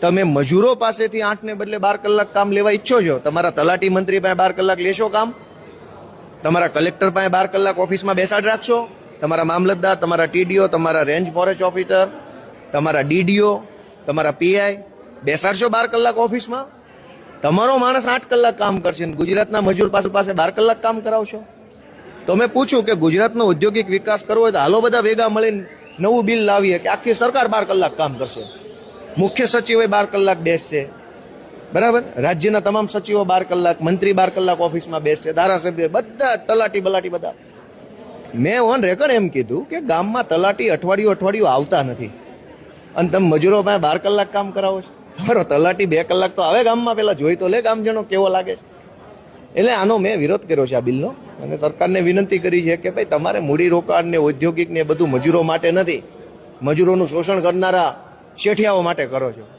તમે મજૂરો પાસેથી આઠને બદલે બાર કલાક કામ લેવા ઈચ્છો છો? તમારા તલાટી મંત્રી પાસે બાર કલાક લેશો કામ? તમારા કલેક્ટર પાસે બાર કલાક ઓફિસમાં બેસાડ રાખશો? તમારા મામલતદાર, તમારા ટીડીઓ, તમારા રેન્જ ફોરેસ્ટ ઓફિસર, તમારા ડીડીઓ, તમારા પીઆઈ બેસાડશો બાર કલાક ઓફિસમાં? તમારો માણસ આઠ કલાક કામ કરશે ગુજરાતના મજૂર પાસે પાસે બાર કલાક કામ કરાવશો? તો મેં પૂછ્યું કે ગુજરાતનો ઔદ્યોગિક વિકાસ કરવો હોય તો હાલો બધા ભેગા મળીને નવું બિલ લાવીએ કે આખી સરકાર બાર કલાક કામ કરશે. મુખ્ય સચિવે બાર કલાક બેસશે. બરાબર? રાજ્યના તમામ સચિવો બાર કલાક, મંત્રી બાર કલાક ઓફિસમાં બેસશે, ધારાસભ્ય બધા તલાટી બલાટી બધા. મેં ઓન રેકર્ડ એમ કીધું કે ગામમાં તલાટી અઠવાડિયું અઠવાડિયું આવતા નથી. અને તમે મજૂરો પાસે બાર કલાક કામ કરાવો છો. તમારો તલાટી બે કલાક તો આવે ગામમાં, પેલા જોઈ તો લે ગામજનો કેવો લાગે છે. એટલે આનો મેં વિરોધ કર્યો છે આ બિલનો. અને સરકારને વિનંતી કરી છે કે ભાઈ, તમારે મૂડી રોકાણ ને ઔદ્યોગિક ને બધું મજૂરો માટે નથી. મજૂરોનું શોષણ કરનારા શેઠિયાઓ માટે કરો છો.